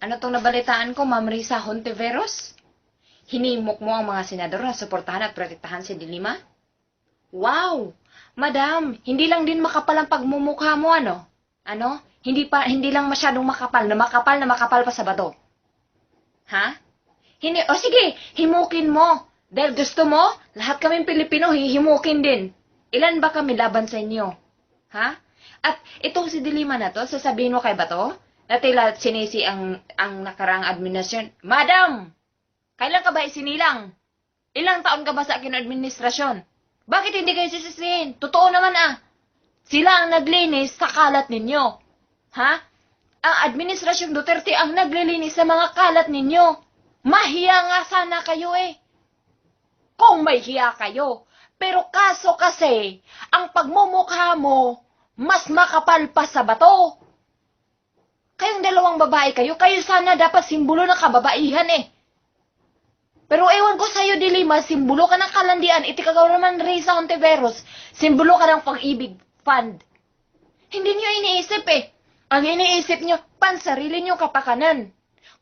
Ano tong nabalitaan ko, Ma'am Risa Hontiveros? Hinimok mo ang mga senador na suportahan at protektahan si Dilima? Wow! Madam, hindi lang din makapal ang pagmumukha mo, ano? Ano? Hindi pa hindi lang masyadong makapal, na makapal na makapal pa sa bato. Ha? Hindi, o sige, himukin mo. Dahil gusto mo, lahat kaming Pilipino hihimukin din. Ilan ba kami laban sa inyo? Ha? At itong si Dilima na to, sasabihin mo kay Bato, na tila sinisi ang, ang nakarang administrasyon. Madam! Kailan ka ba isinilang? Ilang taon ka ba sa akin administrasyon? Bakit hindi kayo sisisihin? Totoo naman ah. Sila ang naglinis sa kalat ninyo. Ha? Ang administrasyong Duterte ang naglilinis sa mga kalat ninyo. Mahiya nga sana kayo eh. Kung may hiya kayo. Pero kaso kasi, ang pagmumukha mo, mas makapal pa sa bato. Dalawang babae kayo, kayo sana dapat simbolo ng kababaihan eh. Pero ewan ko sa'yo, Dilima, simbolo ka ng kalandian, itikagaw naman Risa Ontiveros, simbolo ka ng pag-ibig fund. Hindi niyo iniisip eh. Ang iniisip niyo, pansarili niyo kapakanan.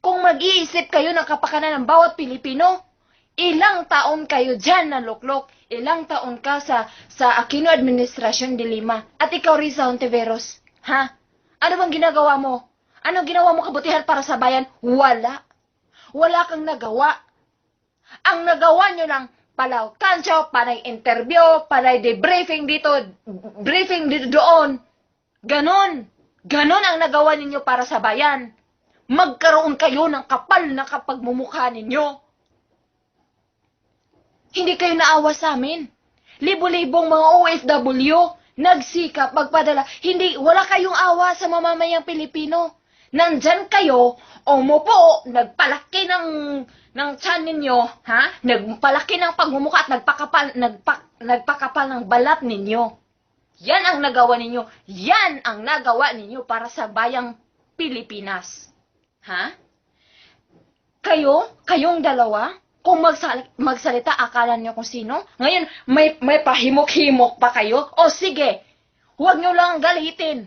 Kung mag-iisip kayo ng kapakanan ng bawat Pilipino, ilang taon kayo dyan na luklok, ilang taon ka sa, sa Aquino Administrasyon de Lima, at ikaw Risa Ontiveros, ha? Ano bang ginagawa mo? Ano ginawa mo kabutihan para sa bayan? Wala. Wala kang nagawa. Ang nagawa nyo lang, palaw kancho, panay interview, panay debriefing dito, briefing dito doon. Ganon. Ganon ang nagawa ninyo para sa bayan. Magkaroon kayo ng kapal na kapagmumukha ninyo. Hindi kayo naawa sa amin. Libo-libong mga OFW, nagsikap, magpadala. Hindi, wala kayong awa sa mamamayang Pilipino. Nandyan kayo, umupo, nagpalaki ng, ng chan ninyo, ha? Nagpalaki ng pagmumukha at nagpakapal, nagpak, nagpakapal ng balat ninyo. Yan ang nagawa ninyo. Yan ang nagawa ninyo para sa bayang Pilipinas. Ha? Kayo, kayong dalawa, kung magsal- magsalita, akala niyo kung sino? Ngayon, may, may pahimok-himok pa kayo? O sige, huwag niyo lang galitin.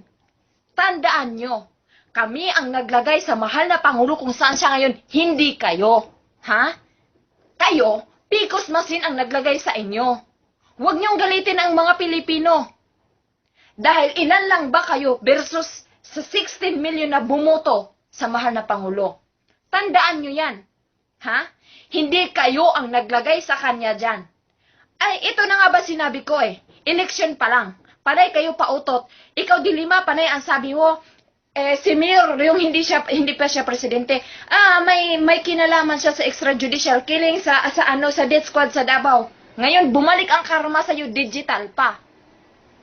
Tandaan niyo, kami ang naglagay sa mahal na Pangulo kung saan siya ngayon, hindi kayo. Ha? Kayo, Picos Masin ang naglagay sa inyo. Huwag niyong galitin ang mga Pilipino. Dahil ilan lang ba kayo versus sa 16 million na bumoto sa mahal na Pangulo? Tandaan niyo yan. Ha? Hindi kayo ang naglagay sa kanya dyan. Ay, ito na nga ba sinabi ko eh. Election pa lang. Panay kayo pautot. Ikaw, Dilima, panay ang sabi mo, eh, si Mir, yung hindi siya hindi pa siya presidente. Ah, may may kinalaman siya sa extrajudicial killing sa sa ano sa death squad sa Davao. Ngayon bumalik ang karma sa iyo digital pa.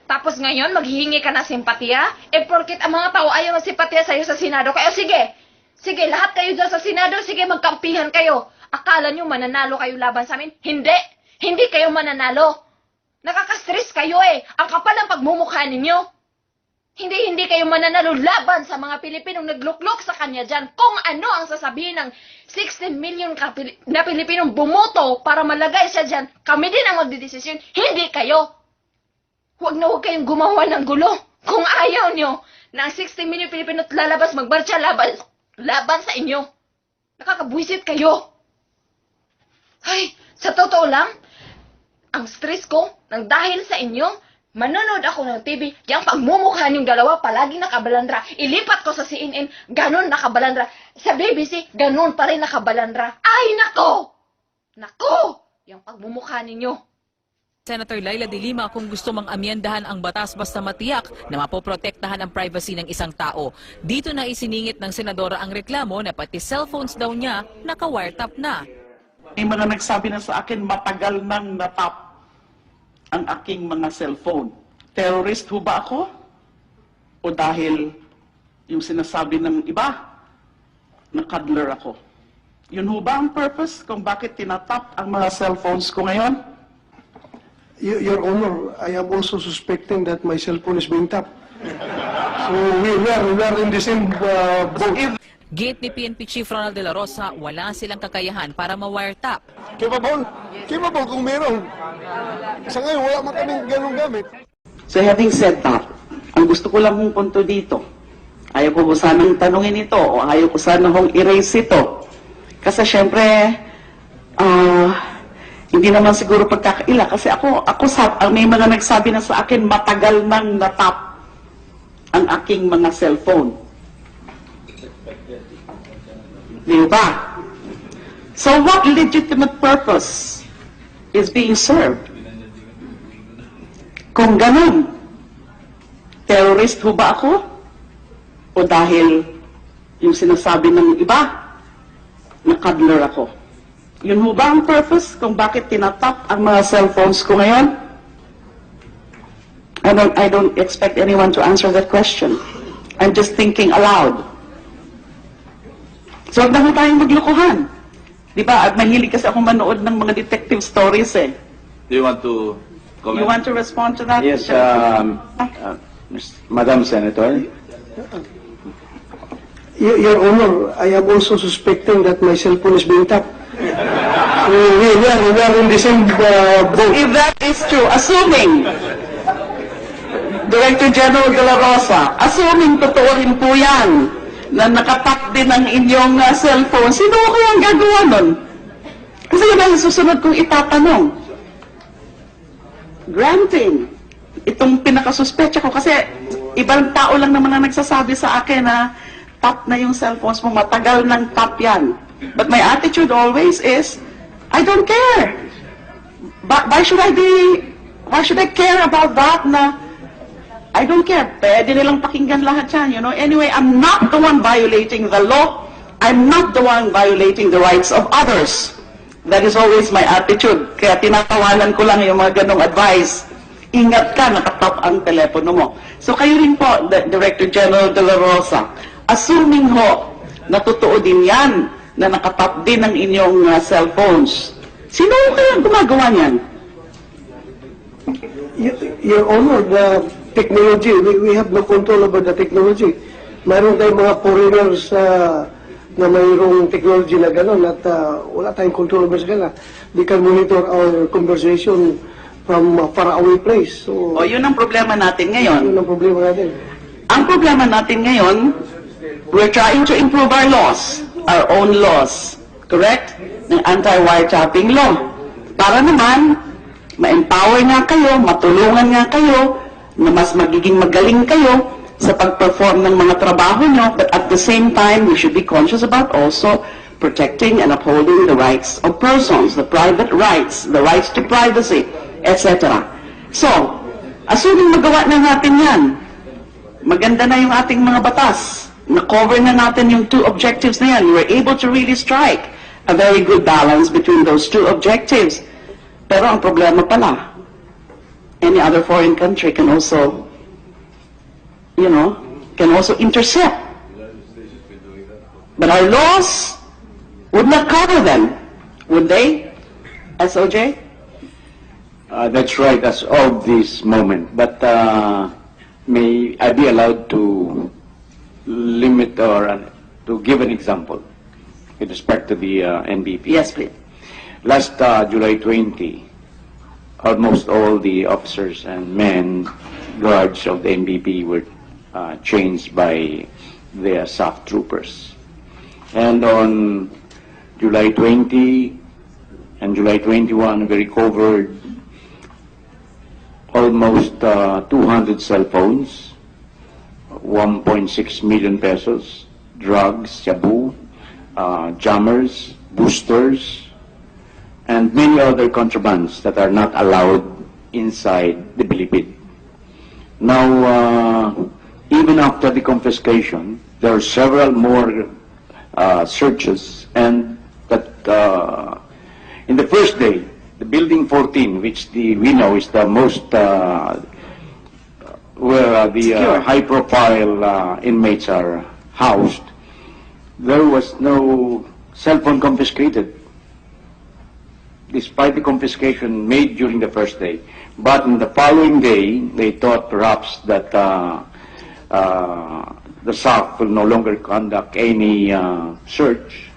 Tapos ngayon maghihingi ka na simpatiya? Eh porket ang mga tao ayaw ng simpatiya sa iyo sa Senado. Kaya sige. Sige, lahat kayo dyan sa Senado, sige magkampihan kayo. Akala nyo mananalo kayo laban sa amin? Hindi. Hindi kayo mananalo. Nakaka-stress kayo eh. Ang kapal ng pagmumukha ninyo. Hindi, hindi kayo mananalo laban sa mga Pilipinong nagluklok sa kanya dyan. Kung ano ang sasabihin ng 16 million kapili- na Pilipinong bumoto para malagay siya dyan, kami din ang magdidesisyon, hindi kayo. Huwag na huwag kayong gumawa ng gulo. Kung ayaw nyo na ang 16 million Pilipino lalabas, magbarcha laban, laban sa inyo. Nakakabwisit kayo. Ay, sa totoo lang, ang stress ko, nang dahil sa inyo, manonood ako ng TV, yung pagmumukha niyong dalawa, palagi nakabalandra. Ilipat ko sa CNN, ganun nakabalandra. Sa BBC, ganun pa rin nakabalandra. Ay, nako! Nako! Yung pagmumukha ninyo. Senator Laila de Lima kung gusto mang amyendahan ang batas basta matiyak na mapoprotektahan ang privacy ng isang tao. Dito na isiningit ng senadora ang reklamo na pati cellphones daw niya naka-wiretap na. May mga nagsabi na sa akin, matagal nang natap ang aking mga cellphone. Terrorist ho ba ako? O dahil yung sinasabi ng iba, na cuddler ako? Yun ho ba ang purpose kung bakit tinatap ang mga cellphones ko ngayon? Y- Your Honor, I am also suspecting that my cell phone is being tapped. So we we are, we are in the same uh, boat. If Gate ni PNP Chief Ronald De La Rosa, wala silang kakayahan para ma-wiretap. Capable? Capable kung meron. Sa ngayon, wala man kaming ganong gamit. So having said that, ang gusto ko lang mong punto dito, Ayaw ko po sanang tanungin ito o ayaw ko sanang hong erase ito. Kasi syempre, ah, hindi naman siguro pagkakaila. Kasi ako, ako sa, ah, may mga nagsabi na sa akin, matagal nang natap ang aking mga cellphone. Di ba? So what legitimate purpose is being served? Kung ganun, terrorist ho ba ako? O dahil yung sinasabi ng iba, na cuddler ako? Yun ho ba ang purpose kung bakit tinatap ang mga cellphones ko ngayon? I don't, I don't expect anyone to answer that question. I'm just thinking aloud. So, huwag na ho tayong maglokohan. Di ba? At mahilig kasi ako manood ng mga detective stories eh. Do you want to comment? You want to respond to that? Yes, Mr. um, uh, Ms. Madam Senator. Your, Your Honor, I am also suspecting that my cell phone is being tapped. So we, we, are, we are in the same uh, boat. If that is true, assuming, Director General de la Rosa, assuming totoo rin po yan, na nakatap din ang inyong uh, cellphone, sino ko ang gagawa nun? Kasi yun ang susunod kong itatanong. Granting, itong pinakasuspecha ko, kasi ibang tao lang naman ang nagsasabi sa akin na tap na yung cellphones mo, matagal ng tap yan. But my attitude always is, I don't care. Ba- why should I be, why should I care about that na, I don't care. Pwede nilang pakinggan lahat yan, you know. Anyway, I'm not the one violating the law. I'm not the one violating the rights of others. That is always my attitude. Kaya tinatawanan ko lang yung mga ganong advice. Ingat ka, nakatap ang telepono mo. So kayo rin po, Director General de la Rosa, assuming ho na totoo din yan, na nakatap din ang inyong uh, cellphones, sino kaya gumagawa niyan? Your Honor, the technology, we, we have no control over the technology. Mayroon tayong mga foreigners uh, na mayroong technology na gano'n at uh, wala tayong control over sa kanila. They can monitor our conversation from a faraway place. So, O yun ang problema natin ngayon. yun ang problema natin. Ang problema natin ngayon, we're trying to improve our laws, our own laws, correct? Ng anti-wiretapping law. Para naman, ma-empower nga kayo, matulungan nga kayo, na mas magiging magaling kayo sa pag-perform ng mga trabaho nyo, but at the same time, we should be conscious about also protecting and upholding the rights of persons, the private rights, the rights to privacy, etc. So, assuming magawa na natin yan, maganda na yung ating mga batas. Na-cover na natin yung two objectives na yan. We were able to really strike a very good balance between those two objectives. Pero ang problema pala, any other foreign country can also, you know, can also intercept. But our laws would not cover them, would they? SOJ? Uh, that's right, as of this moment. But uh, may I be allowed to limit or uh, to give an example with respect to the uh, NBP? Yes, please. Last uh, July 20, almost all the officers and men guards of the NBP were uh, changed by their SAF troopers. And on July 20 and July 21, we recovered almost uh, 200 cell phones, 1.6 million pesos, drugs, shabu, uh, jammers, boosters, and many other contrabands that are not allowed inside the Bilibid. Now, uh, even after the confiscation, there are several more uh, searches, and that uh, in the first day, the building 14, which the we know is the most uh, where uh, the uh, high-profile uh, inmates are housed, there was no cell phone confiscated despite the confiscation made during the first day. But in the following day, they thought perhaps that uh, uh, the SAC will no longer conduct any uh, search.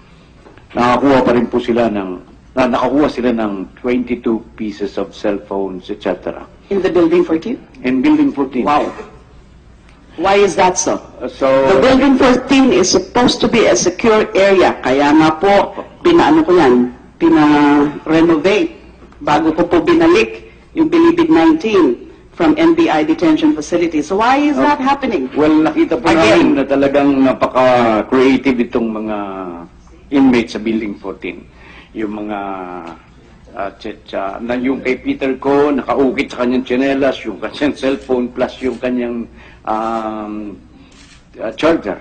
Nakakuha pa rin po sila ng, na, nakakuha sila ng 22 pieces of cell phones, etc. In the building 14? In Building 14. Wow. Why is that so? So, The building 14 is supposed to be a secure area, kaya nga po, pinaano ko yan, pina-renovate bago ko po binalik yung Bilibid 19 from NBI detention facility. So why is that happening? well, nakita po Again. namin na talagang napaka-creative itong mga inmates sa Building 14. Yung mga tsetsa, na yung kay Peter ko, nakaukit sa kanyang tsinelas, yung kanyang cellphone, plus yung kanyang um, uh, charger.